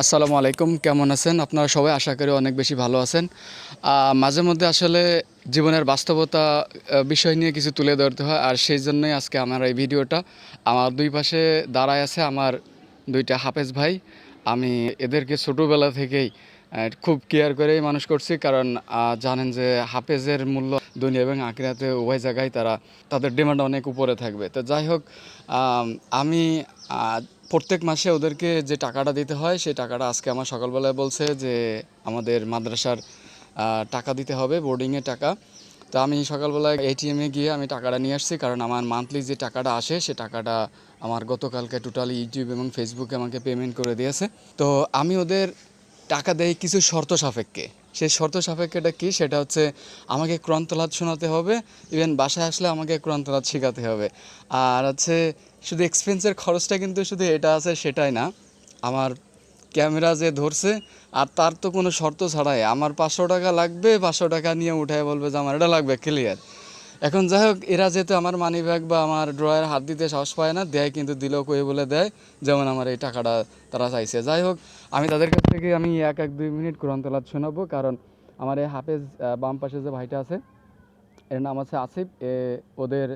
আসসালামু আলাইকুম, কেমন আছেন? আপনারা সবাই আশা করি অনেক বেশি ভালো আছেন। মাঝে মধ্যে আসলে জীবনের বাস্তবতা বিষয় নিয়ে কিছু তুলে ধরতে হয়, আর সেই জন্যই আজকে আমার এই ভিডিওটা। আমার দুই পাশে দাঁড়ায় আছে আমার দুইটা হাফেজ ভাই। আমি এদেরকে ছোটোবেলা থেকেই খুব কেয়ার করেই মানুষ করছি, কারণ জানেন যে হাফেজের মূল্য দুনিয়া এবং আকিরাতে উভয় জায়গায় তারা, তাদের ডিমান্ড অনেক উপরে থাকবে। তো যাই হোক আমি প্রত্যেক মাসে ওদেরকে যে টাকাটা দিতে হয়, সেই টাকাটা আজকে আমার সকালবেলায় বলছে যে, আমাদের মাদ্রাসার টাকা দিতে হবে বোর্ডিংয়ের টাকা। তো আমি সকালবেলায় এটিএমে গিয়ে আমি টাকাটা নিয়ে আসছি, কারণ আমার মান্থলি যে টাকাটা আসে, সে টাকাটা আমার গতকালকে টোটালি ইউটিউব এবং ফেসবুকে আমাকে পেমেন্ট করে দিয়েছে। তো আমি ওদের টাকা দেয় কিছু শর্ত সাপেক্ষে। সেই শর্ত সাপেক্ষেটা কি? সেটা হচ্ছে আমাকে কোরআন তালাত শোনাতে হবে ইভেন বাসায় আসলে আমাকে কোরআন তালাত শেখাতে হবে। আর হচ্ছে শুধু এক্সপেন্সের খরচটা কিন্তু শুধু এটা আছে, সেটাই না। আমার ক্যামেরা যে ধরছে, আর তার তো কোনো শর্ত ছাড়াই। আমার পাঁচশো টাকা লাগবে, পাঁচশো টাকা নিয়ে উঠায় বলবে যে, আমার এটা লাগবে ক্লিয়ার এখন যাই হোক, এরা যেহেতু আমার মানি ব্যাগ বা আমার ড্রয়ের হাত দিতে সাহস পায় না, দেয় কিন্তু দিলেও কই বলে দেয়, যেমন আমার এই টাকাটা তারা চাইছে। যাই হোক, আমি তাদের কাছ থেকে আমি এক এক দুই মিনিট কোরআন তেলাত শোনাবো, কারণ আমার এই হাফেজ বাম পাশে যে ভাইটা আছে, এর নাম আছে আসিফ, এ, ওদের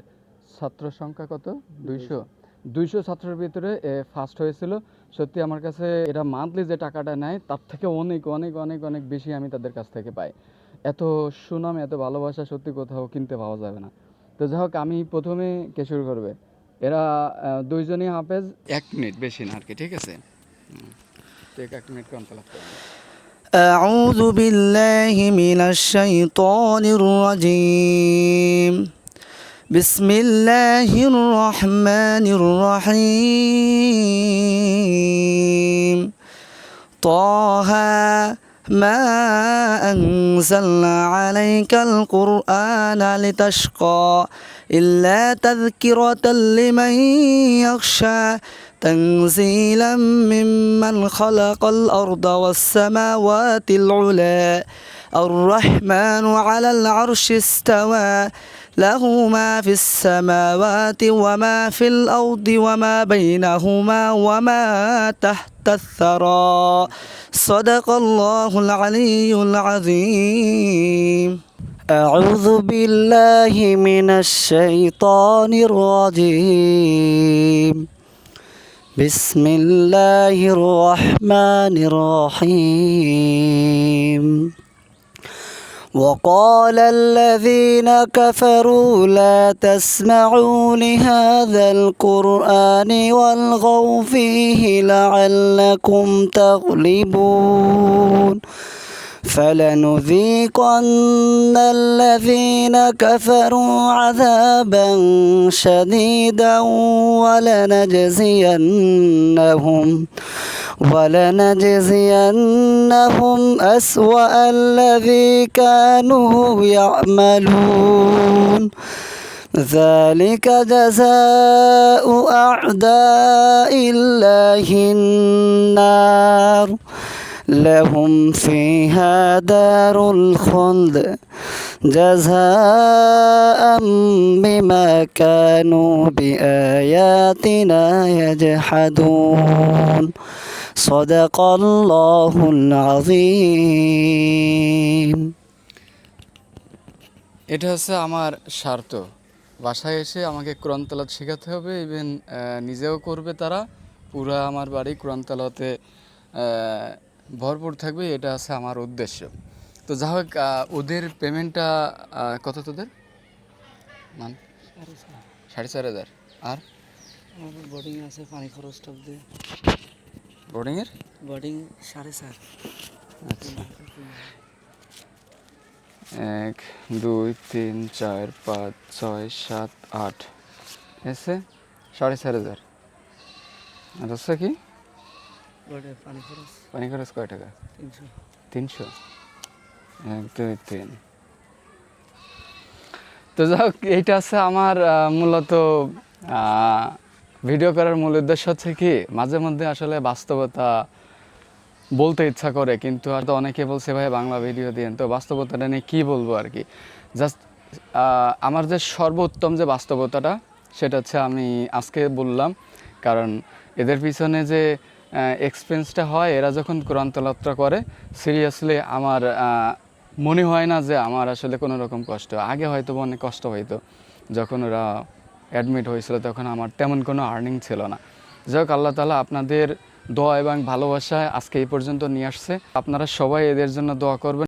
ছাত্র সংখ্যা কত? দুইশো? দুইশো ছাত্রের ভিতরে ফার্স্ট হয়েছিল সত্যি আমার কাছে এরা মান্থলি যে টাকাটা নেয় তার থেকে অনেক অনেক অনেক অনেক বেশি আমি তাদের কাছ থেকে পাই এত সুনাম এত ভালোবাসা সত্যি কোথাও কিনতে পাওয়া যাবে না তো যাই হোক আমি প্রথমে কে শুরু করবে এরা আহ, দুইজনই হাফেজ এক মিনিট বেশি না আর কি ঠিক আছে হুম। তো এক এক মিনিট কম তালাক করবেন। أعوذ بالله من الشيطان الرجيم بسم الله الرحمن الرحيم. طه ما أنزلنا عليك القرآن لتشقى إلا تذكرة لمن يخشى تنزيلا ممن خلق الأرض والسماوات العلى. الرحمن على العرش استوى. له ما في السماوات وما في الأرض وما بينهما وما تحت الثرى. صدق الله العلي العظيم. أعوذ بالله من الشيطان الرجيم. بسم الله الرحمن الرحيم. وقال الذين كفروا لا تسمعوا لهذا القرآن والغوا فيه لعلكم تغلبون. فلنذيقن الذين كفروا عذابا شديدا ولنجزينهم. ولنجزينهم أسوأ الذي كانوا يعملون. ذلك جزاء أعداء الله النار. لهم فيها دار الخلد. جزاء بما كانوا بآياتنا يجحدون. صدق الله العظيم এটা হচ্ছে আমার স্বার্থ বাসায় এসে আমাকে কোরআন তালাত শেখাতে হবে ইভেন নিজেও করবে তারা পুরা আমার বাড়ি কোরআন তালাতে ভরপুর থাকবে এটা আছে আমার উদ্দেশ্য তো যা হোক আহ, ওদের পেমেন্টটা কত তোদের মান সাড়ে চার হাজার আর বোর্ডিং আছে পানি খরচ টপ দিয়ে বোর্ডিংয়ের বোর্ডিং সাড়ে চার। আচ্ছা। এক দুই তিন চার পাঁচ ছয় সাত আট। এসে সাড়ে চার হাজার। আর হচ্ছে কি? পানি খরচ। পানি খরচ কয় টাকা? তিনশো। তিনশো। এক দুই তিন। তো যাই হোক এইটা আছে আমার মূলত ভিডিও করার মূল উদ্দেশ্য হচ্ছে কি, মাঝে মধ্যে আসলে বাস্তবতা বলতে ইচ্ছা করে, কিন্তু আর তো অনেকে বলছে, ভাই, বাংলা ভিডিও দিন তো বাস্তবতাটা নিয়ে কী বলব আর কি? জাস্ট আমার যে সর্বোত্তম যে বাস্তবতাটা, সেটা হচ্ছে আমি আজকে বললাম। কারণ এদের পিছনে যে এক্সপিরিয়েন্সটা হয়, এরা যখন কোরআন তেলাওয়াতটা করে সিরিয়াসলি আমার মনে হয় না যে আমার আসলে কোনো রকম কষ্ট। আগে হয়তো অনেক কষ্ট হইতো, যখন ওরা অ্যাডমিট হয়েছিল, তখন আমার তেমন কোনো আর্নিং ছিল না। যাই হোক আল্লাহ তালা আপনাদের দোয়া এবং ভালোবাসায় আজকে এই পর্যন্ত নিয়ে আসছে। আপনারা সবাই এদের জন্য দোয়া করবেন।